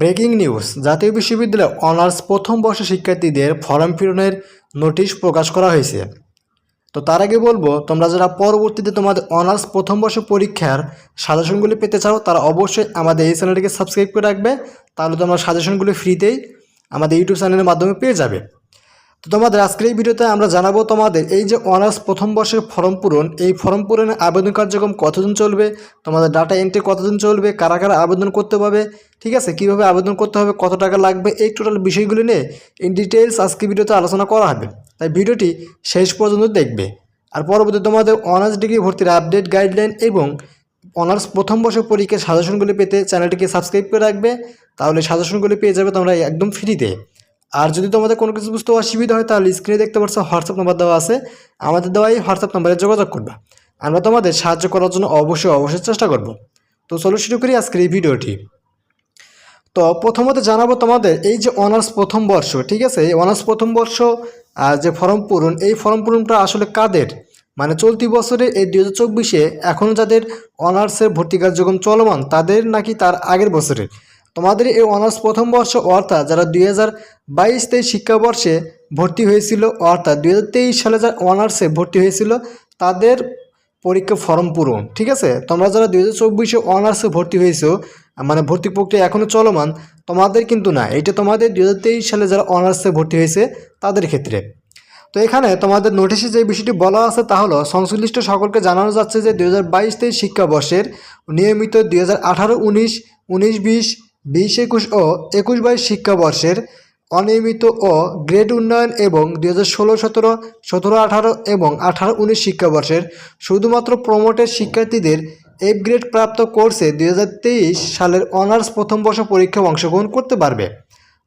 Breaking news, জাতীয় বিশ্ববিদ্যালয়ে honours প্রথম বর্ষ শিক্ষার্থীদের ফর্ম পূরণের নোটিশ প্রকাশ করা হয়েছে। তো তার আগে বলব, তোমরা যারা পরবর্তীতে তোমাদের অনার্স প্রথম বর্ষ পরীক্ষার সাজেশনগুলি পেতে চাও, তারা অবশ্যই আমাদের এই চ্যানেলটিকে সাবস্ক্রাইব করে রাখবে। তাহলে তোমরা সাজেশনগুলি ফ্রিতেই আমাদের ইউটিউব চ্যানেলের মাধ্যমে পেয়ে যাবে। তো তোমাদের আজকের এই ভিডিওতে আমরা জানাব তোমাদের এই যে অনার্স প্রথম বর্ষের ফর্ম পূরণ, এই ফর্ম পূরণের আবেদন কার্যক্রম কতদিন চলবে, তোমাদের ডাটা এন্ট্রি কতদিন চলবে, কারা কারা আবেদন করতে পারবে, ঠিক আছে? কীভাবে আবেদন করতে হবে, কত টাকা লাগবে, এই টোটাল বিষয়গুলি নিয়ে ইন ডিটেলস আজকে ভিডিওতে আলোচনা করা হবে। তাই ভিডিওটি শেষ পর্যন্ত দেখবে। আর পরবর্তী তোমাদের অনার্স ডিগ্রি ভর্তির আপডেট গাইডলাইন এবং অনার্স প্রথম বর্ষের পরীক্ষার সাজেশনগুলি পেতে চ্যানেলটিকে সাবস্ক্রাইব করে রাখবে। তাহলে সাজেশনগুলি পেয়ে যাবে তোমরা একদম ফ্রিতে আর যদি তোমাদের কোনো কিছু বুঝতে অসুবিধা হয়, তাহলে স্ক্রিনে দেখতে পাচ্ছ হোয়াটসঅ্যাপ নাম্বার দেওয়া আছে। আমাদের দেওয়া এই হোয়াটসঅ্যাপ নাম্বারে যোগাযোগ করবে। আমরা তোমাদের সাহায্য করার জন্য অবশ্যই অবশ্যই চেষ্টা করব। তো চলো শুরু করি আজকের এই ভিডিওটি। তো প্রথমত জানাব তোমাদের, এই যে অনার্স প্রথম বর্ষ, ঠিক আছে? এই অনার্স প্রথম বর্ষ যে ফর্ম পূরণ, এই ফর্ম পূরণটা আসলে কাদের? মানে চলতি বছরে এই দুই হাজার চব্বিশে এখনও যাদের অনার্সের ভর্তি কার্যক্রম চলমান, তাদের নাকি তার আগের বছরে তোমাদের এই অনার্স প্রথম বর্ষ অর্থাৎ যারা দুই হাজার বাইশ তেইশ শিক্ষাবর্ষে ভর্তি হয়েছিল, অর্থাৎ দুই হাজার তেইশ সালে যারা অনার্সে ভর্তি হয়েছিল, তাদের পরীক্ষা ফর্ম পূরণ, ঠিক আছে? তোমরা যারা দুই হাজার চব্বিশে অনার্সে ভর্তি হয়েছো মানে ভর্তি প্রক্রিয়া এখনও চলমান, তোমাদের কিন্তু না এটা তোমাদের দুই হাজার তেইশ সালে যারা অনার্সে ভর্তি হয়েছে, তাদের ক্ষেত্রে। তো এখানে তোমাদের নোটিশে যে বিষয়টি বলা আছে তা হলো, সংশ্লিষ্ট সকলকে জানানো যাচ্ছে যে দুই হাজার বাইশ তেইশ শিক্ষাবর্ষের নিয়মিত দুই হাজার আঠারো, উনিশ উনিশ, বিশ বিশ একুশ ও একুশ বাইশ শিক্ষাবর্ষের অনিয়মিত ও গ্রেড উন্নয়ন এবং দুই হাজার ষোলো, সতেরো সতেরো, আঠারো এবং আঠারো, উনিশ শিক্ষাবর্ষের শুধুমাত্র প্রমোটের শিক্ষার্থীদের এফ গ্রেড প্রাপ্ত কোর্সে দুই হাজার তেইশ সালের অনার্স প্রথম বর্ষ পরীক্ষায় অংশগ্রহণ করতে পারবে।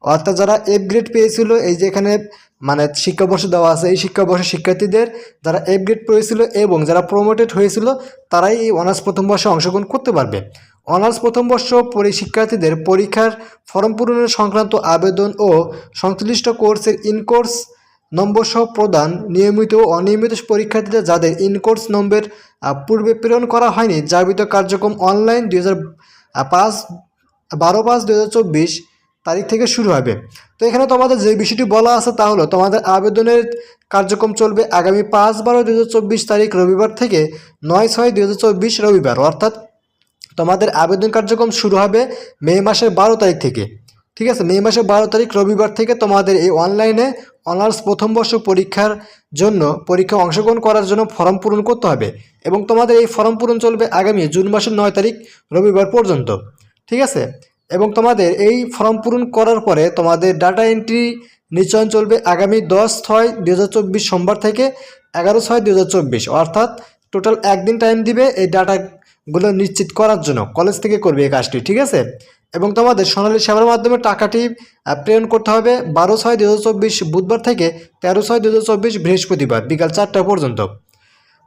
অর্থাৎ যারা এফ গ্রেড পেয়েছিল, এই যে এখানে মানে শিক্ষাবর্ষ দেওয়া আছে, এই শিক্ষাবর্ষের শিক্ষার্থীদের যারা এফ গ্রেড পেয়েছিল এবং যারা প্রমোটেড হয়েছিল, তারাই এই অনার্স প্রথম বর্ষে অংশগ্রহণ করতে পারবে। অনার্স প্রথম বর্ষ পরি শিক্ষার্থীদের পরীক্ষার ফর্ম পূরণের সংক্রান্ত আবেদন ও সংশ্লিষ্ট কোর্সের ইনকোর্স নম্বর সহ প্রদান নিয়মিত ও অনিয়মিত পরীক্ষার্থীদের যাদের ইনকোর্স নম্বর পূর্বে প্রেরণ করা হয়নি যাবিত কার্যক্রম অনলাইন দুই হাজার পাঁচ, বারো পাঁচ দু হাজার চব্বিশ তারিখ থেকে শুরু হবে। তো এখানে তোমাদের যে বিষয়টি বলা আছে তা হলো, তোমাদের আবেদনের কার্যক্রম চলবে আগামী পাঁচ বারো দু তারিখ রবিবার থেকে নয় ছয় দু রবিবার, অর্থাৎ তোমাদের আবেদন কার্যক্রম শুরু হবে মে মাসের বারো তারিখ থেকে। ঠিক আছে? মে মাসের বারো তারিখ রবিবার থেকে তোমাদের এই অনলাইনে অনার্স প্রথম বর্ষ পরীক্ষার জন্য পরীক্ষা অংশগ্রহণ করার জন্য ফর্ম পূরণ করতে হবে এবং তোমাদের এই ফর্ম পূরণ চলবে আগামী জুন মাসের নয় তারিখ রবিবার পর্যন্ত। ঠিক আছে? এবং তোমাদের এই ফর্ম পূরণ করার পরে তোমাদের ডাটা এন্ট্রি নিশ্চয়ন চলবে আগামী দশ ছয় দু সোমবার থেকে এগারো ছয় দু অর্থাৎ টোটাল একদিন টাইম দিবে এই ডাটাগুলো নিশ্চিত করার জন্য কলেজ থেকে করবে এই কাজটি, ঠিক আছে? এবং তোমাদের সোনালী সেবার মাধ্যমে টাকাটি প্রেরণ করতে হবে বারো ছয় দু বুধবার থেকে তেরো ছয় দু বৃহস্পতিবার বিকাল চারটা পর্যন্ত।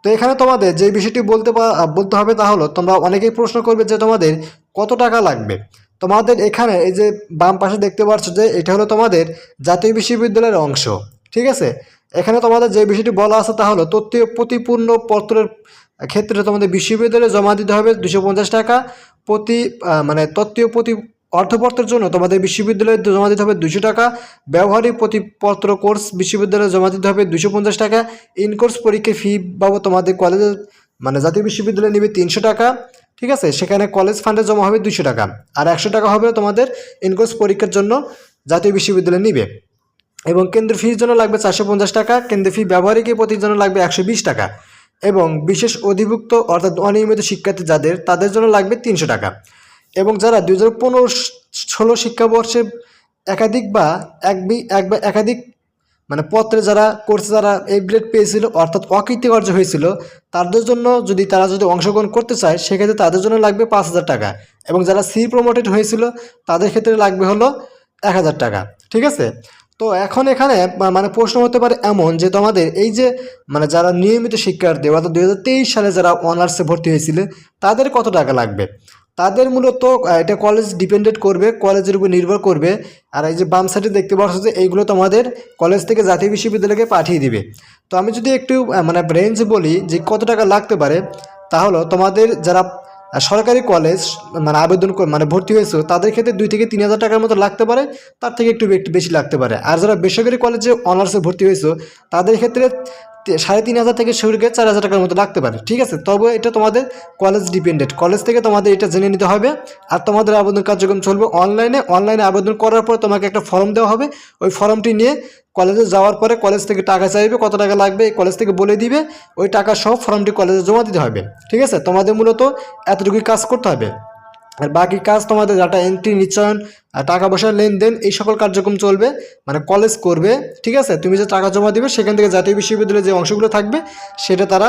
তো এখানে তোমাদের যে বিষয়টি বলতে বলতে হবে তা হলো, তোমরা অনেকেই প্রশ্ন করবে যে তোমাদের কত টাকা লাগবে? তোমাদের এখানে এই যে বাম পাশে দেখতে পাচ্ছ যে এটা হলো তোমাদের জাতীয় বিশ্ববিদ্যালয়ের অংশ, ঠিক আছে? এখানে তোমাদের যে বিষয়টি বলা আছে তা হলো তথ্য প্রতিপূর্ণ পত্রের ক্ষেত্রে তোমাদের বিশ্ববিদ্যালয়ে জমা দিতে হবে দুশো টাকা। প্রতি মানে তত্ত্বীয় প্রতি অর্থপত্রের জন্য তোমাদের বিশ্ববিদ্যালয়ে জমা দিতে হবে দুশো টাকা। ব্যবহারিক প্রতিপত্র কোর্স বিশ্ববিদ্যালয়ে জমা দিতে হবে দুশো পঞ্চাশ টাকা। ইন কোর্স পরীক্ষা ফি বাবদ তোমাদের কলেজের মানে জাতীয় বিশ্ববিদ্যালয়ে নেবে তিনশো টাকা। ঠিক আছে? সেখানে কলেজ ফান্ডে জমা হবে দুশো টাকা। আর একশো টাকা হবে তোমাদের ইনকোর্স পরীক্ষার জন্য জাতীয় বিশ্ববিদ্যালয়ে নিবে। এবং কেন্দ্র ফির জন্য লাগবে চারশো পঞ্চাশ টাকা। কেন্দ্র ফি ব্যবহারিকের প্রতির জন্য লাগবে একশো বিশ টাকা। এবং বিশেষ অধিভুক্ত অর্থাৎ অনিয়মিত শিক্ষার্থী যাদের, তাদের জন্য লাগবে তিনশো টাকা। এবং যারা দুই হাজার পনেরো ষোলো শিক্ষাবর্ষে একাধিক বা এক এক বা একাধিক মানে পত্রে যারা কোর্সে যারা এ গ্রেড পেয়েছিল অর্থাৎ অকৃতকার্য হয়েছিল, তাদের জন্য যদি তারা যদি অংশগ্রহণ করতে চায়, সেক্ষেত্রে তাদের জন্য লাগবে পাঁচ হাজার টাকা। এবং যারা সি প্রমোটেড হয়েছিল, তাদের ক্ষেত্রে লাগবে হলো এক হাজার টাকা। ঠিক আছে? তো এখন এখানে মানে প্রশ্ন হতে পারে এমন যে তোমাদের এই যে মানে যারা নিয়মিত শিক্ষার্থী, অর্থাৎ দু হাজার তেইশ সালে যারা অনার্সে ভর্তি হয়েছিল, তাদের কত টাকা লাগবে? তাদের মূলত এটা কলেজ ডিপেন্ডেন্ট করবে কলেজের উপর নির্ভর করবে। আর এই যে বাম সাইডে দেখতে পাচ্ছ যে এইগুলো তোমাদের কলেজ থেকে জাতীয় বিশ্ববিদ্যালয়কে পাঠিয়ে দিবে। তো আমি যদি একটু মানে রেঞ্জ বলি যে কত টাকা লাগতে পারে, তাহলে তোমাদের যারা সরকারি কলেজ মানে আবেদন মানে ভর্তি হয়েছে, তাদের ক্ষেত্রে দুই থেকে তিন হাজার টাকার মতো লাগতে পারে, তার থেকে একটু একটু বেশি লাগতে পারে। আর যারা বেসরকারি কলেজে অনার্সে ভর্তি হয়েছে, তাদের ক্ষেত্রে সাড়ে তিন হাজার থেকে শুরু করে চার হাজার টাকার মতো লাগতে পারে। ঠিক আছে? তবে এটা তোমাদের কলেজ ডিপেন্ডেন্ট কলেজ থেকে তোমাদের এটা জেনে নিতে হবে। আর তোমাদের আবেদন কার্যক্রম চলবে অনলাইনে অনলাইনে আবেদন করার পর তোমাকে একটা ফর্ম দেওয়া হবে। ওই ফর্মটি নিয়ে কলেজে যাওয়ার পরে কলেজ থেকে টাকা চাইবে, কত টাকা লাগবে এই কলেজ থেকে বলে দিবে। ওই টাকা সহ ফর্মটি কলেজে জমা দিতে হবে। ঠিক আছে? তোমাদের মূলত এতটুকুই কাজ করতে হবে। আর বাকি কাজ তোমাদের ডাটা এন্ট্রি নিশ্চয়ন টাকা পয়সার লেনদেন, এই সকল কার্যক্রম চলবে মানে কলেজ করবে, ঠিক আছে? তুমি যে টাকা জমা দিবে, সেখান থেকে জাতীয় বিশ্ববিদ্যালয়ের যে অংশগুলো থাকবে, সেটা তারা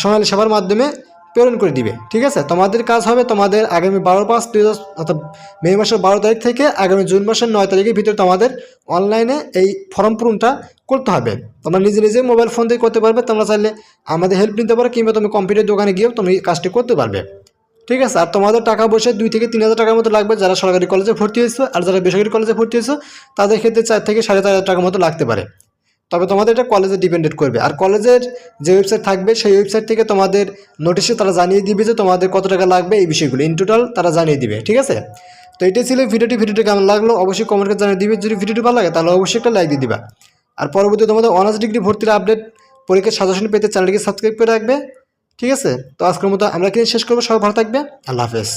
সোনালী সেবার মাধ্যমে প্রেরণ করে দিবে, ঠিক আছে? তোমাদের কাজ হবে তোমাদের আগামী বারো পাঁচ দুই অর্থাৎ মে মাসের বারো তারিখ থেকে আগামী জুন মাসের নয় তারিখের ভিতরে তোমাদের অনলাইনে এই ফর্ম পূরণটা করতে হবে। তোমরা নিজে নিজে মোবাইল ফোন দিয়ে করতে পারবে, তোমরা চাইলে আমাদের হেল্প নিতে পারো, কিংবা তুমি কম্পিউটার দোকানে গিয়েও তুমি কাজটি করতে পারবে। ঠিক আছে? আর তোমাদের টাকা পয়সা দুই থেকে তিন হাজার টাকার মতো লাগবে যারা সরকারি কলেজে ভর্তি হয়েছে আর যারা বেসরকারি কলেজে ভর্তি হয়েছে, তাদের ক্ষেত্রে চার থেকে সাড়ে চার হাজার টাকার মতো লাগতে পারে। তবে তোমাদের এটা কলেজে ডিপেন্ডেড করবে। আর কলেজের যে ওয়েবসাইট থাকবে, সেই ওয়েবসাইট থেকে তোমাদের নোটিশে তারা জানিয়ে দিবে যে তোমাদের কত টাকা লাগবে এই বিষয়গুলো। ইন টোটাল তারা জানিয়ে দিবে, ঠিক আছে? তো এটাই ছিল ভিডিওটি। ভিডিওটি কেমন লাগল অবশ্যই কমেন্ট করে জানিয়ে দিবে। যদি ভিডিওটি ভালো লাগে, তাহলে অবশ্যই একটা লাইক দিয়ে দিবা। আর পরবর্তী তোমাদের অনার্স ডিগ্রি ভর্তির আপডেট পরীক্ষার সাজেশন পেতে চ্যানেলটিকে সাবস্ক্রাইব করে রাখবে। ঠিক আছে? তো আজকের মতো আমরা কিন্তু শেষ করব। সবাই ভালো থাকবে। আল্লাহ হাফেজ।